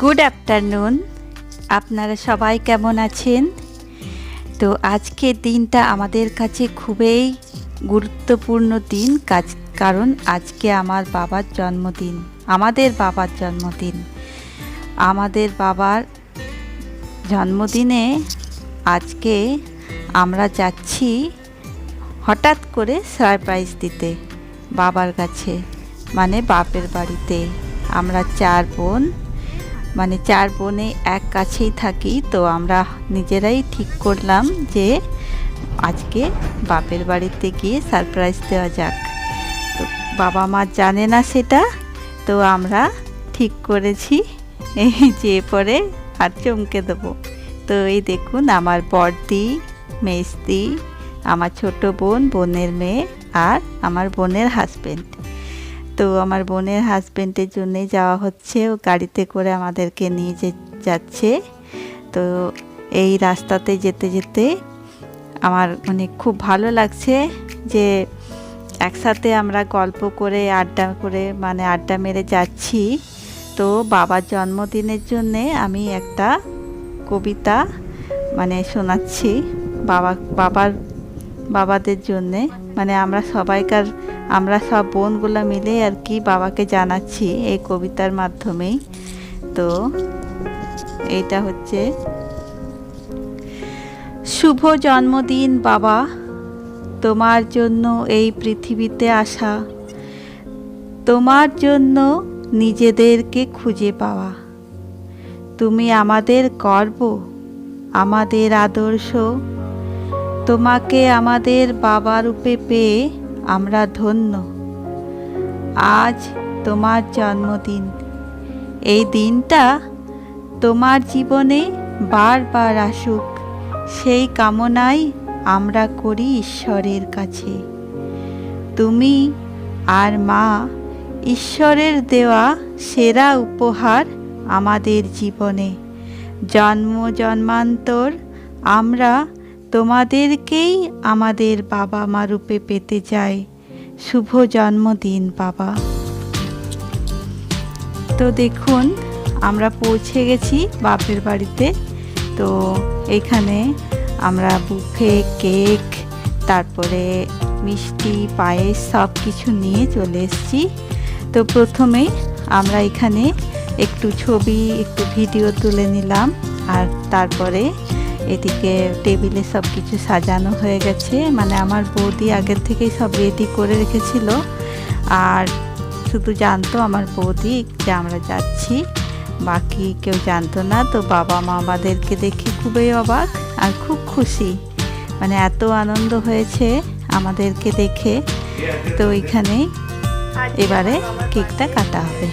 Good afternoon আপনারা সবাই কেমন আছেন? তো আজকের দিনটা আমাদের কাছে খুবই গুরুত্বপূর্ণ দিন, কাজ, কারণ আজকে আমার বাবার জন্মদিন, আমাদের বাবার জন্মদিন। আমাদের বাবার জন্মদিনে আজকে আমরা যাচ্ছি হঠাৎ করে সারপ্রাইজ দিতে বাবার কাছে মানে বাপের বাড়িতে। আমরা চার বোন। মানে চার বোনে এক কাছেই থাকি, তো আমরা নিজেরাই ঠিক করলাম যে আজকে বাপের বাড়িতে গিয়ে সারপ্রাইজ দেওয়া যাক। তো বাবা মা জানে না সেটা, তো আমরা ঠিক করেছি, এই যে পরে আর চমকে দেবো। তো এই দেখুন আমার বড়দি, মেজদি, আমার ছোট বোন, বোনের মেয়ে আর আমার বোনের হাজবেন্ড তো আমার বোনের হাজব্যান্ডের জন্যে যাওয়া হচ্ছে। ও গাড়িতে করে আমাদেরকে নিয়ে যে যাচ্ছে। তো এই রাস্তাতে যেতে যেতে আমার মানে খুব ভালো লাগছে যে একসাথে আমরা গল্প করে, আড্ডা করে মানে আড্ডা মেরে যাচ্ছি। তো বাবার জন্মদিনের জন্যে আমি একটা কবিতা মানে শোনাচ্ছি বাবা, বাবার, বাবাদের জন্যে। মানে আমরা সবাইকার আমরা সব বোনগুলো মিলে আর কি বাবাকে জানাচ্ছি এই কবিতার মাধ্যমেই। তো এইটা হচ্ছে, শুভ জন্মদিন বাবা, তোমার জন্য এই পৃথিবীতে আসা, তোমার জন্য নিজেদেরকে খুঁজে পাওয়া। তুমি আমাদের গর্ব, আমাদের আদর্শ, তোমাকে আমাদের বাবা রূপে পেয়ে আমরা ধন্য। আজ তোমার জন্মদিন। এই দিনটা তোমার জীবনে বারবার আসুক। সেই কামনাই আমরা করি ঈশ্বরের কাছে। তুমি আর মা, ঈশ্বরের দেওয়া সেরা উপহার আমাদের জীবনে। জন্ম জন্মান্তর আমরা তোমাদেরকেই আমাদের বাবা মা রূপে পেতে চাই। শুভ জন্মদিন, বাবা। তো দেখুন, আমরা পৌঁছে গেছি বাপের বাড়িতে। তো এখানে আমরা বুফে, কেক, তারপরে মিষ্টি, পায়েস সব কিছু নিয়ে চলে এসেছি। তো প্রথমে আমরা এখানে একটু ছবি, একটু ভিডিও তুলে নিলাম। আর তারপরে এদিকে টেবিলে সব কিছু সাজানো হয়ে গেছে। মানে আমার বৌদি আগের থেকেই সব রেডি করে রেখেছিল। আর শুধু জানতো আমার বৌদি যে আমরা যাচ্ছি। বাকি কেউ জানতো না, তো বাবা মা আমাদেরকে দেখে খুবই অবাক আর খুব খুশি। মানে এত আনন্দ হয়েছে আমাদেরকে দেখে। তো এখানে এবারে কেকটা কাটা হবে।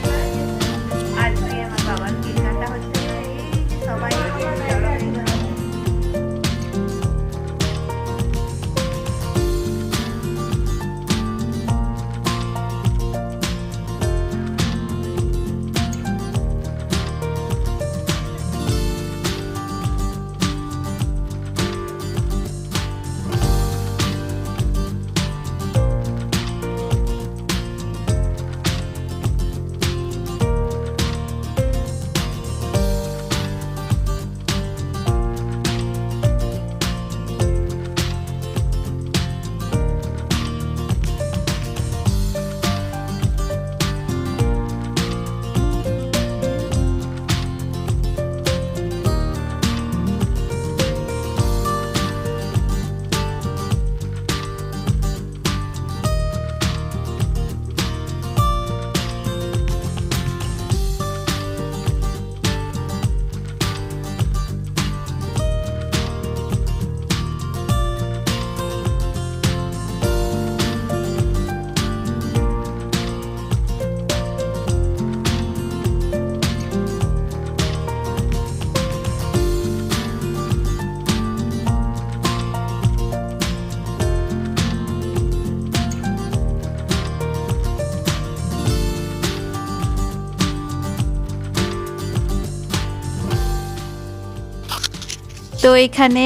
এখানে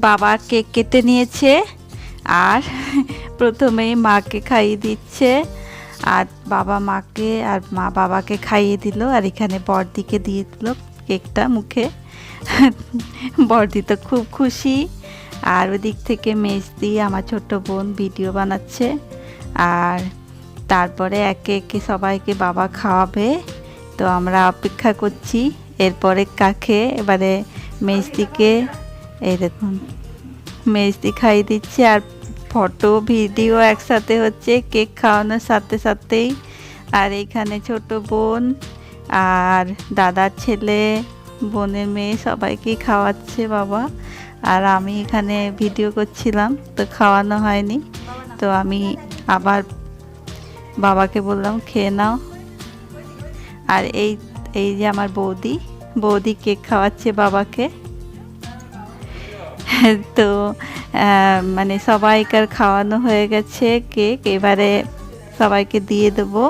বাবা কেক কেটে নিয়েছে আর প্রথমেই মাকে খাইয়ে দিচ্ছে আর বাবা মাকে আর মা বাবাকে খাইয়ে দিল আর এখানে বড়দিকে দিয়ে দিল কেকটা মুখে। বড়দি তো খুব খুশি। আর ওদিক থেকে মেজদি আমার ছোট বোন ভিডিও বানাচ্ছে। আর তারপরে একে একে সবাইকে বাবা খাওয়াবে। তো আমরা অপেক্ষা করছি। এরপরে কাকে? এবারে মেজদিকে, এই দেখুন, মেজদি খাইয়ে দিচ্ছে আর ফটো, ভিডিও একসাথে হচ্ছে, কেক খাওয়ানোর সাথে সাথেই। আর এইখানে ছোট বোন আর দাদার ছেলে, বোনের মেয়ে সবাইকেই খাওয়াচ্ছে বাবা। আর আমি এখানে ভিডিও করছিলাম, তো খাওয়ানো হয়নি। তো আমি আবার বাবাকে বললাম, খেয়ে নাও। আর এই এই যে আমার বৌদি বৌদি কেক খাওয়াচ্ছে বাবাকে। তো মানে সবাইকার খাওয়ানো হয়ে গেছে কেক, এবারে সবাইকে দিয়ে দেবো।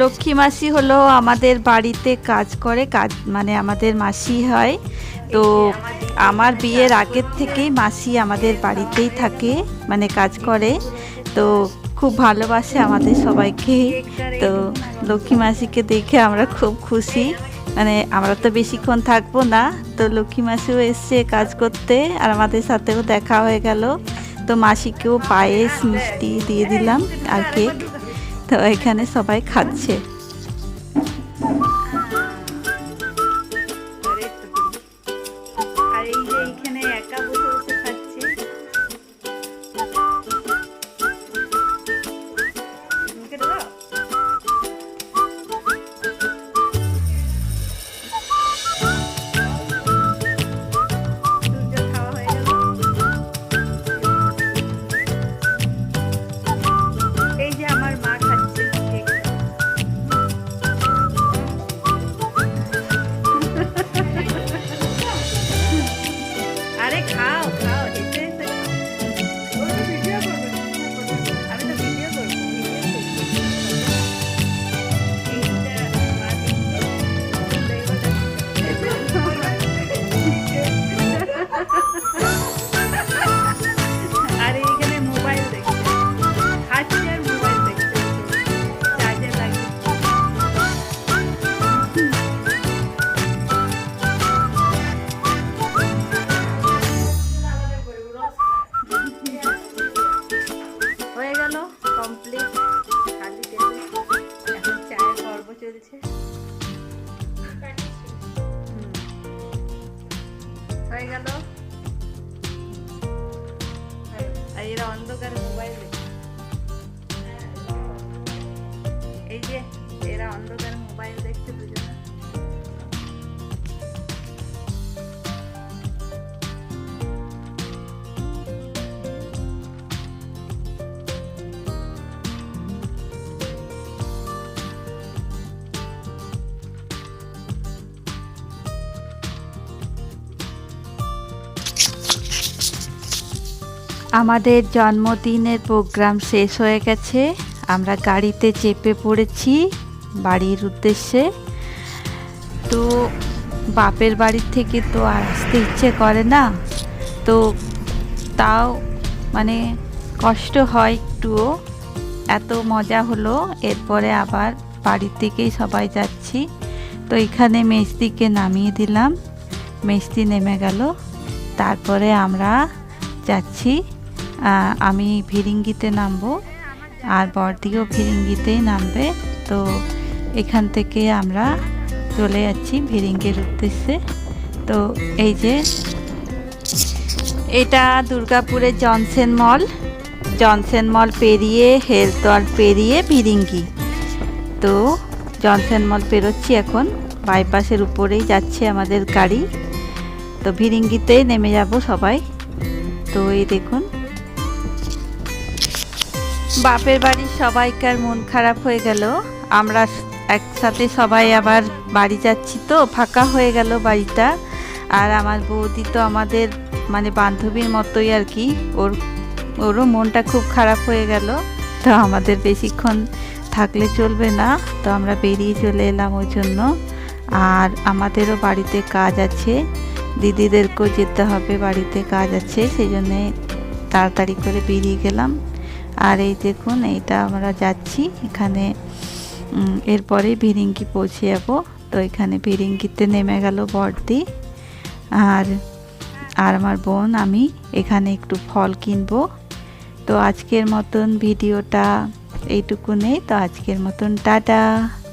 লক্ষ্মী মাসি হলো আমাদের বাড়িতে কাজ করে, কাজ মানে আমাদের মাসি হয়। তো আমার বিয়ের আগের থেকেই মাসি আমাদের বাড়িতেই থাকে মানে কাজ করে। তো খুব ভালোবাসে আমাদের সবাইকে। তো লক্ষ্মী মাসিকে দেখে আমরা খুব খুশি। মানে আমরা তো বেশিক্ষণ থাকব না, তো লক্ষ্মী মাসিও এসছে কাজ করতে আর আমাদের সাথেও দেখা হয়ে গেল। তো মাসিকেও পায়েস মিষ্টি দিয়ে দিলাম আর কেক। তো এখানে সবাই খাচ্ছে। অন্ধকার মোবাইল আমাদের জন্মদিনের প্রোগ্রাম শেষ হয়ে গেছে। আমরা গাড়িতে চেপে পড়েছি। বাড়ির উদ্দেশ্যে। তো বাপের বাড়ির থেকে তো আর আসতে ইচ্ছে করে না। তো তাও মানে কষ্ট হয় একটুও। এত মজা হলো, এরপরে আবার বাড়ির থেকেই সবাই যাচ্ছি। তো এখানে মেজদিকে নামিয়ে দিলাম। মেজদি নেমে গেল। তারপরে আমরা যাচ্ছি। আমি ভিরিঙ্গিতে নামবো। আর বর্দিও ভিরিঙ্গিতেই নামবে। তো এখান থেকে আমরা চলে যাচ্ছি ভিরিঙ্গির উদ্দেশ্যে। তো এই যে, এটা দুর্গাপুরের জনসেন মল। জনসেন মল পেরিয়ে ওয়ার্ল্ড পেরিয়ে ভিরিঙ্গি। তো জনসেন মল পেরোচ্ছি এখন। বাইপাসের উপরেই যাচ্ছে আমাদের গাড়ি। তো ভিরিঙ্গিতেই নেমে যাব সবাই। তো এই দেখুন। বাপের বাড়ির সবাইকার মন খারাপ হয়ে গেল। আমরা একসাথে সবাই আবার বাড়ি যাচ্ছি তো, ফাঁকা হয়ে গেল বাড়িটা। আর আমার বৌদি তো আমাদের মানে বান্ধবীর মতোই আর কি। ওর, ওরও মনটা খুব খারাপ হয়ে গেল। তো আমাদের বেশিক্ষণ থাকলে চলবে না, তো আমরা বেরিয়ে চলে এলাম ওই জন্য। আর আমাদেরও বাড়িতে কাজ আছে। দিদিদেরকেও যেতে হবে, বাড়িতে কাজ আছে, সেই জন্যে তাড়াতাড়ি করে বেরিয়ে গেলাম। আর এই দেখুন, এইটা আমরা যাচ্ছি। এখানে এরপরে ভিরিঙ্গি পৌঁছে যাব তো এখানে ভিরিঙ্গিতে নেমে গেল বর্দি। আর আর আমার বোন, আমি এখানে একটু ফল কিনবো। তো আজকের মতন ভিডিওটা এইটুকু নেই তো আজকের মতন টাটা।